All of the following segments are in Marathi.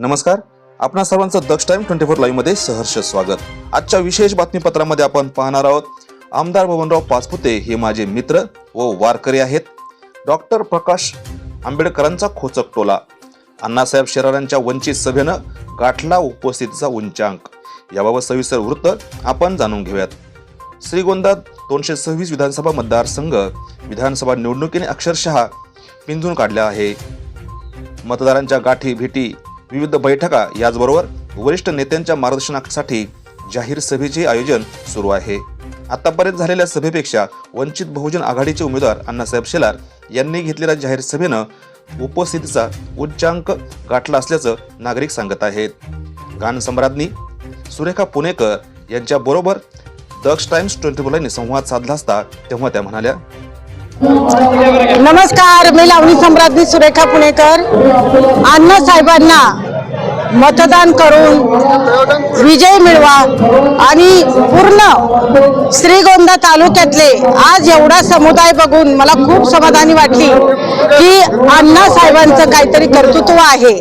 नमस्कार. आपणा सर्वांचं दक्ष टाइम ट्वेंटी फोर लाईव्हमध्ये सहर्ष स्वागत. आजच्या विशेष बातमीपत्रामध्ये आपण पाहणार आहोत आमदार बबनराव पाचपुते हे माझे मित्र व वारकरी आहेत. डॉक्टर प्रकाश आंबेडकरांचा खोचक टोला. अण्णासाहेब शेरारांच्या वंचित सभेनं गाठला उपस्थितीचा उंचांक. याबाबत सविस्तर वृत्त आपण जाणून घेऊयात. श्रीगोंदा दोनशे सव्वीस विधानसभा मतदारसंघ विधानसभा निवडणुकीने अक्षरशः पिंजून काढल्या आहे. मतदारांच्या गाठी भेटी विविध बैठका याचबरोबर वरिष्ठ नेत्यांच्या मार्गदर्शनासाठी जाहीर सभेचे आयोजन सुरू आहे. आतापर्यंत झालेल्या सभेपेक्षा वंचित बहुजन आघाडीचे उमेदवार अण्णासाहेब शेलार यांनी घेतलेल्या जाहीर सभेनं उपस्थितीचा उच्चांक गाठला असल्याचं नागरिक सांगत आहेत. गानसम्राज्ञी सुरेखा पुणेकर यांच्याबरोबर दक्ष टाइम्स ट्वेंटी फोर संवाद साधला असता तेव्हा त्या म्हणाल्या नमस्कार मी लावणी सम्राज्ञी सुरेखा पुणेकर. अण्णा साहेबांना मतदान करून विजय मिळवा आणि पूर्ण श्रीगोंदा तालुक्यातले आज एवढा समुदाय बघून मला खूप समाधानी वाटली की अण्णा साहेबांचं काहीतरी कर्तृत्व आहे.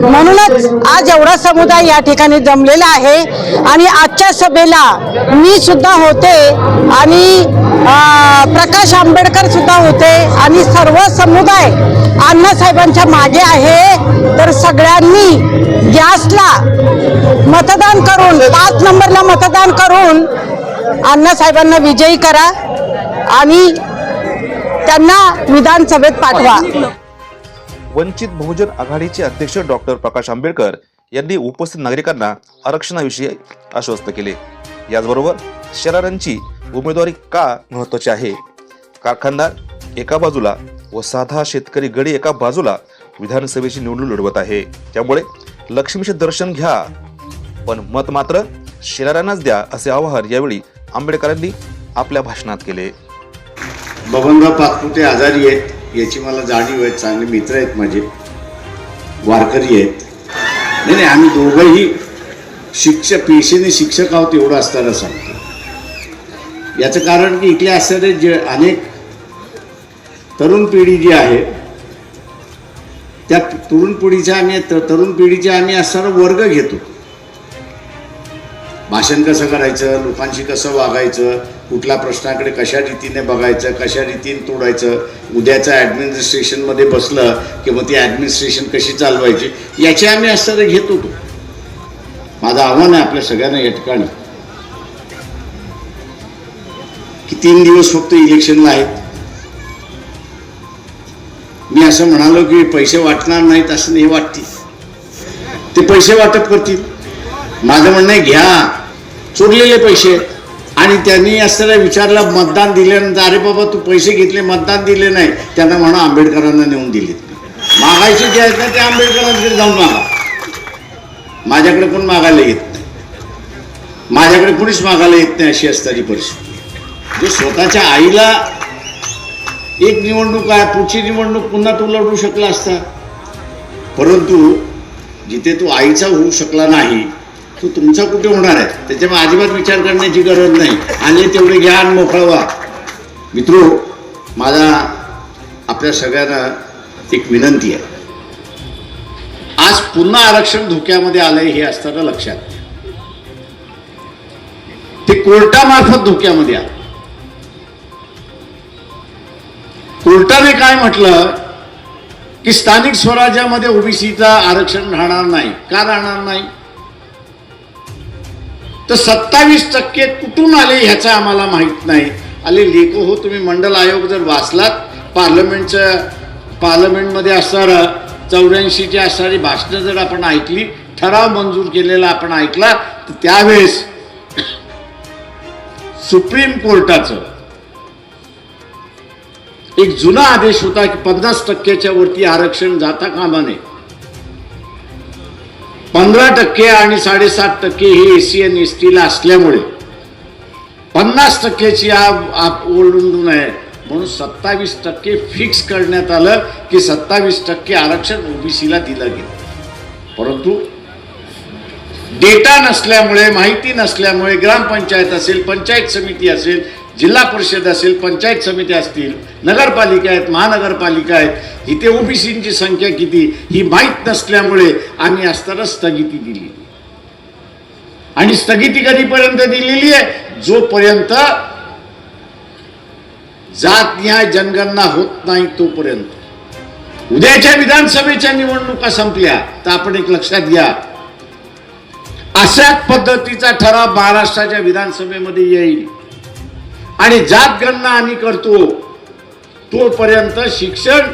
म्हणूनच आज एवढा समुदाय या ठिकाणी जमलेला आहे आणि आजच्या सभेला मी सुद्धा होते आणि प्रकाश आंबेडकर सुद्धा होते आणि सर्व समुदाय अण्णासाहेबांच्या मागे आहे. तर सगळ्यांनी गॅसला मतदान करून पाच नंबरला मतदान करून अण्णासाहेबांना विजयी करा आणि त्यांना विधानसभेत पाठवा. वंचित बहुजन आघाडीचे अध्यक्ष डॉक्टर प्रकाश आंबेडकर यांनी उपस्थित नागरिकांना आरक्षणाविषयी आश्वस्त केले. याचबरोबर शेलारांची उमेदवारी का महत्वाची आहे? कारखानदार एका बाजूला व साधा शेतकरी गडी एका बाजूला विधानसभेची निवडणूक लढवत आहे. त्यामुळे लक्ष्मीचे दर्शन घ्या. पण मत मात्र शेलारांनाच द्या असे आवाहन यावेळी आंबेडकरांनी आपल्या भाषणात केले. बबनराव पाचपुते आजारी आहेत. याची मला जाणीव आहे. चांगले मित्र आहेत माझे. वारकरी आहेत. नाही नाही आम्ही दोघंही शिक्षक पेशेने शिक्षक आहोत एवढं असताना सांगतो. याचं कारण की इथले असणारे जे अनेक तरुण पिढी जी आहे त्या तरुण पिढीच्या आम्ही तरुण पिढीच्या आम्ही असणारा वर्ग घेतो. भाषण कसं करायचं लोकांशी कसं वागायचं कुठल्या प्रश्नाकडे कशा रीतीने बघायचं कशा रीतीने तोडायचं उद्याचं ॲडमिनिस्ट्रेशनमध्ये बसलं की मग ती ॲडमिनिस्ट्रेशन कशी चालवायची याचे आम्ही असणारे घेत होतो. माझं आव्हान आहे आपल्या सगळ्यांना या ठिकाणी. की तीन दिवस फक्त इलेक्शनला आहेत. मी असं म्हणालो की पैसे वाटणार नाहीत असं नाही वाटतील. ते पैसे वाटप करतील. माझं म्हणणं आहे घ्या. चोरलेले पैसे. आणि त्यांनी असताना विचारला मतदान दिल्यानंतर अरे बाबा तू पैसे घेतले मतदान दिले नाही. त्यांना म्हणा आंबेडकरांना नेऊन दिलेत. मागायचे जे आहेत ना ते आंबेडकरांकडे जाऊन मागा. माझ्याकडे कोण मागायला येत नाही? माझ्याकडे कुणीच मागायला येत नाही अशी असताची परिस्थिती. जो स्वतःच्या आईला एक निवडणूक आहे पुढची निवडणूक पुन्हा तू लढू शकला असता. परंतु जिथे तो आईचा होऊ शकला नाही तो तुमचा कुठे होणार आहे? त्याच्यामुळे अजिबात विचार करण्याची गरज नाही. आणि तेवढे ज्ञान मोकळं व्हा मित्रो माझा आपल्या सगळ्यांना एक विनंती आहे. आज पुन्हा आरक्षण धोक्यामध्ये आलंय हे असताना लक्षात ते कोर्टामार्फत धोक्यामध्ये आलं. कोर्टाने काय म्हटलं? की स्थानिक स्वराज्यामध्ये ओबीसीचा आरक्षण राहणार नाही. का राहणार नाही? तर सत्तावीस टक्के कुठून आले ह्याचा आम्हाला माहीत नाही. आले लेखो हो तुम्ही मंडल आयोग जर वाचलात पार्लमेंटचं पार्लमेंटमध्ये असणारं चौऱ्याऐंशीची असणारी भाषणं जर आपण ऐकली ठराव मंजूर केलेला आपण ऐकला तर त्यावेळेस सुप्रीम कोर्टाचं एक जुना आदेश होता की पन्नास टक्क्याच्या वरती आरक्षण जाता कामा नये. पंधरा टक्के आणि साडेसात टक्के हे एसी एन एस टीला असल्यामुळे पन्नास टक्क्याची आप ओरडून आहे म्हणून सत्तावीस टक्के फिक्स करण्यात आलं की सत्तावीस टक्के आरक्षण ओबीसीला दिलं गेलं. परंतु डेटा नसल्यामुळे माहिती नसल्यामुळे ग्रामपंचायत असेल पंचायत समिती असेल जिल्हा परिषद असेल पंचायत समिती असतील नगरपालिका आहेत महानगरपालिका आहेत इथे ओबीसींची संख्या किती ही माहीत नसल्यामुळे आम्ही असताना स्थगिती दिली आणि स्थगिती कधीपर्यंत दिलेली आहे? जोपर्यंत जात न्याय जनगणना होत नाही तोपर्यंत. उद्याच्या विधानसभेच्या निवडणुका संपल्या तर आपण एक लक्षात घ्या. अशाच पद्धतीचा ठराव महाराष्ट्राच्या विधानसभेमध्ये येईल. आणि जात गणना आम्ही करतो तोपर्यंत शिक्षण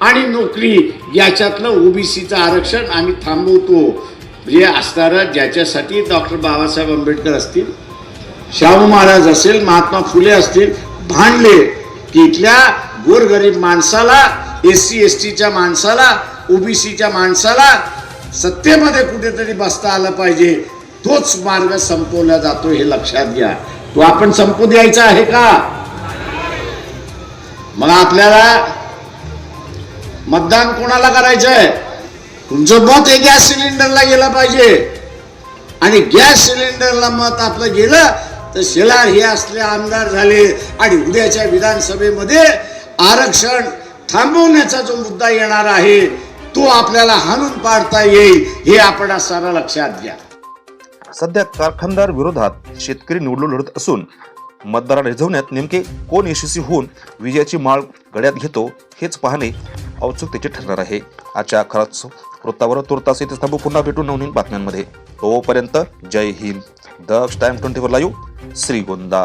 आणि नोकरी याच्यातलं ओबीसीचं आरक्षण आम्ही थांबवतो. जे असणारं ज्याच्यासाठी डॉक्टर बाबासाहेब आंबेडकर असतील शाहू महाराज असेल महात्मा फुले असतील भांडले की इथल्या गोरगरीब माणसाला एस सी एस टीच्या माणसाला ओबीसीच्या माणसाला सत्तेमध्ये कुठेतरी बसता आलं पाहिजे. तोच मार्ग संपवला जातो हे लक्षात घ्या. तो आपण संपू द्यायचा आहे का? मग आपल्याला मतदान कोणाला करायचं आहे? तुमचं मत हे गॅस सिलेंडरला गेलं पाहिजे. आणि गॅस सिलेंडरला मत आपलं गेलं तर शेलार हे असले आमदार झाले आणि उद्याच्या विधानसभेमध्ये आरक्षण थांबवण्याचा जो मुद्दा येणार आहे तो आपल्याला हाणून पाडता येईल हे आपण सारा लक्षात घ्या. सध्या कारखानदार विरोधात शेतकरी निवडणूक लढत असून मतदारा रिझवण्यात नेमके कोण यशस्वी होऊन विजयाची माळ गळ्यात घेतो हेच पाहणे औत्सुकतेचे ठरणार आहे. आजच्या खरंच वृत्तावर तुर्तास इथे थांबू. पुन्हा भेटू नवनीन बातम्यांमध्ये. तोपर्यंत Jai Hind. Daksh time twenty four live. Shrigonda